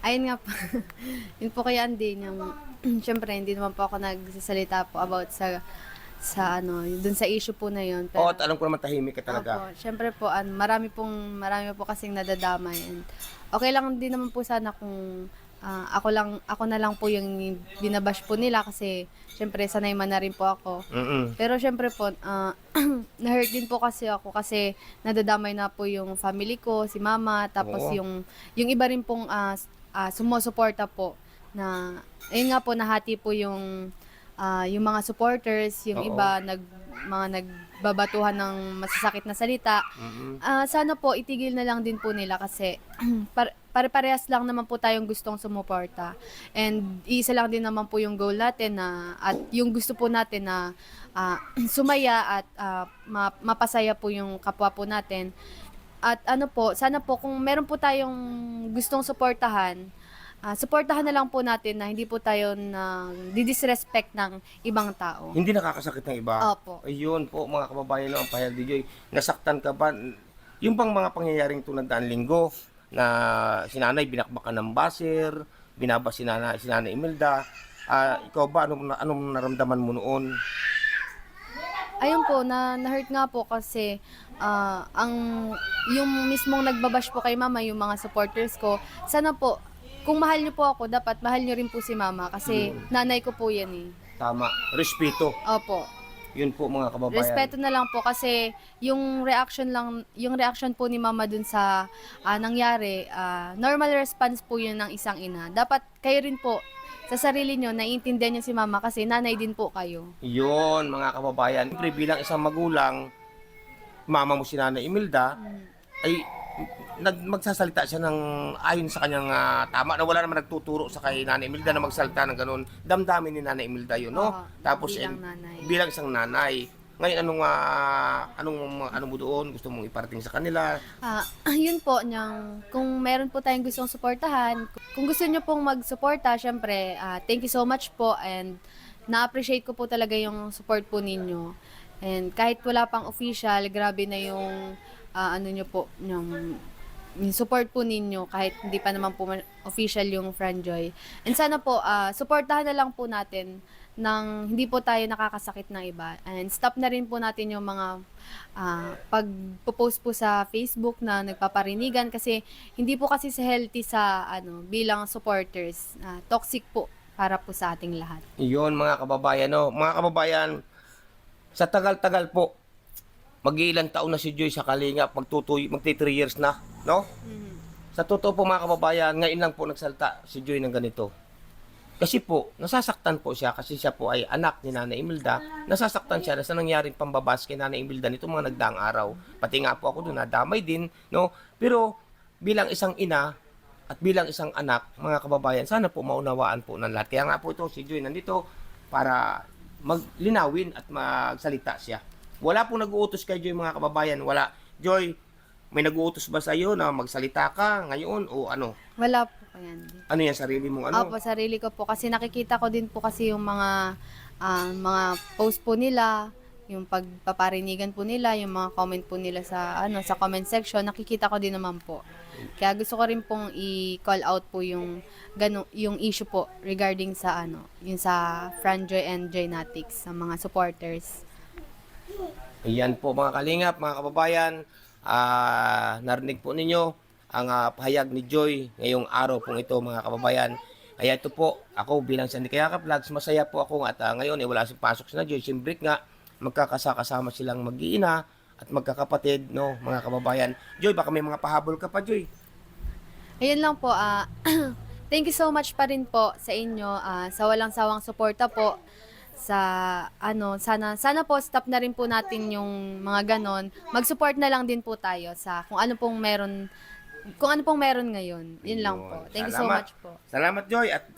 Ayun nga po. yun po kaya din yung syempre hindi naman po ako nagsasalita po about sa sa ano, dun sa issue po na yun. Oo, at alam ko naman tahimik ka talaga. Opo, syempre po an marami pong marami po kasing nadadamay and okay lang din naman po sana kung ah, ako lang ako na lang po yung binabash po nila kasi syempre sanay man na rin po ako. Mm-mm. Pero syempre po, ah, na-hurt din po kasi ako kasi nadadamay na po yung family ko, si mama, tapos Oo. yung yung iba rin pong ah, s- ah, sumusuporta po na ayun nga po nahati po yung ah, yung mga supporters, yung Oo. iba nag mga nagbabatuhan ng masasakit na salita. Mm-mm. Ah, sana po itigil na lang din po nila kasi par- pare-parehas lang naman po tayong gustong sumuporta. And isa lang din naman po yung goal natin na at yung gusto po natin na ah, sumaya at ma- mapasaya po yung kapwa po natin. At ano po, sana po kung meron po tayong gustong suportahan, ah, suportahan na lang po natin na hindi po tayo na didisrespect ng ibang tao. Hindi nakakasakit ng iba. Opo. Ayun po, mga kababayan, ang pahayag Joy. Nasaktan ka ba? Yung bang mga pangyayaring tulad daan linggo na sinanay binakbakan ng baser, binaba si Nana, si Nana Imelda, ah, ikaw ba, anong, anong naramdaman mo noon? Ayun po, na na-hurt nga po kasi ah, ang yung mismong nagbabash po kay mama, yung mga supporters ko, sana po, kung mahal niyo po ako, dapat mahal niyo rin po si mama kasi nanay ko po yan eh. Tama, respeto. Opo. Yun po mga kababayan. Respeto na lang po kasi yung reaction lang, yung reaction po ni mama dun sa ah, nangyari, ah, normal response po yun ng isang ina. Dapat kayo rin po, sa sarili nyo, naiintindihan niyo si mama kasi nanay din po kayo. Yun, mga kababayan. Siyempre, bilang isang magulang, mama mo si Nana Imelda, ay nag magsasalita siya ng ayon sa kanyang ah, tama na wala naman nagtuturo sa kay Nana Imelda na magsalita ng ganun. Damdamin ni Nana Imelda yun, no? Oo, Tapos bilang eh, nanay. bilang isang nanay. Ngayon anong ah, anong ano mo doon? Gusto mong iparating sa kanila? Ah, yun po, niyang, kung meron po tayong gustong suportahan, kung gusto niyo pong mag-suporta, syempre, ah, thank you so much po and na-appreciate ko po talaga yung support po ninyo. And kahit wala pang official, grabe na yung ah, ano niyo po, yung, yung support po ninyo kahit hindi pa naman po official yung Franjoy. And sana po, ah, suportahan na lang po natin nang hindi po tayo nakakasakit ng iba. And stop na rin po natin yung mga ah, pag-post po sa Facebook na nagpaparinigan kasi hindi po kasi sa healthy sa ano bilang supporters. Ah, toxic po para po sa ating lahat. Iyon mga kababayan, no? Mga kababayan, sa tagal-tagal po, mag-iilang taon na si Joy sa Kalinga, magtutuy, magti 3 years na, no? Sa totoo po mga kababayan, ngayon lang po nagsalta si Joy ng ganito. Kasi po, nasasaktan po siya kasi siya po ay anak ni Nana Imelda. Nasasaktan siya sa nangyaring pambabas kay Nana Imelda nito mga nagdaang araw. Pati nga po ako doon, nadamay din, no? Pero bilang isang ina at bilang isang anak, mga kababayan, sana po maunawaan po ng lahat. Kaya nga po ito, si Joy nandito para maglinawin at magsalita siya. Wala pong nag-uutos kay Joy mga kababayan. Wala. Joy, may nag-uutos ba sa iyo na magsalita ka ngayon o ano? Wala po yan. Ano yan, sarili mong ano? Opo, sarili ko po kasi nakikita ko din po kasi yung mga ah, mga post po nila, yung pagpaparinigan po nila, yung mga comment po nila sa ano sa comment section, nakikita ko din naman po. Kaya gusto ko rin pong i-call out po yung gano, yung issue po regarding sa ano, yung sa Franjoy and Joynatics sa mga supporters. Ayan po mga kalingap, mga kababayan. Ah, narinig po ninyo ang ah, pahayag ni Joy ngayong araw pong ito mga kababayan. Kaya ito po, ako bilang sa Nikayaka Vlogs, masaya po ako at ah, ngayon eh, wala siyang pasok si na Joy. Simbrik nga, magkakasakasama silang mag-iina at magkakapatid, no, mga kababayan. Joy, baka may mga pahabol ka pa, Joy. Ayun lang po, ah thank you so much pa rin po sa inyo, ah, sa walang sawang suporta po sa ano sana sana po stop na rin po natin yung mga ganon mag-support na lang din po tayo sa kung ano pong meron kung ano pong meron ngayon yun lang po thank you so Salamat. much po Salamat, Joy. At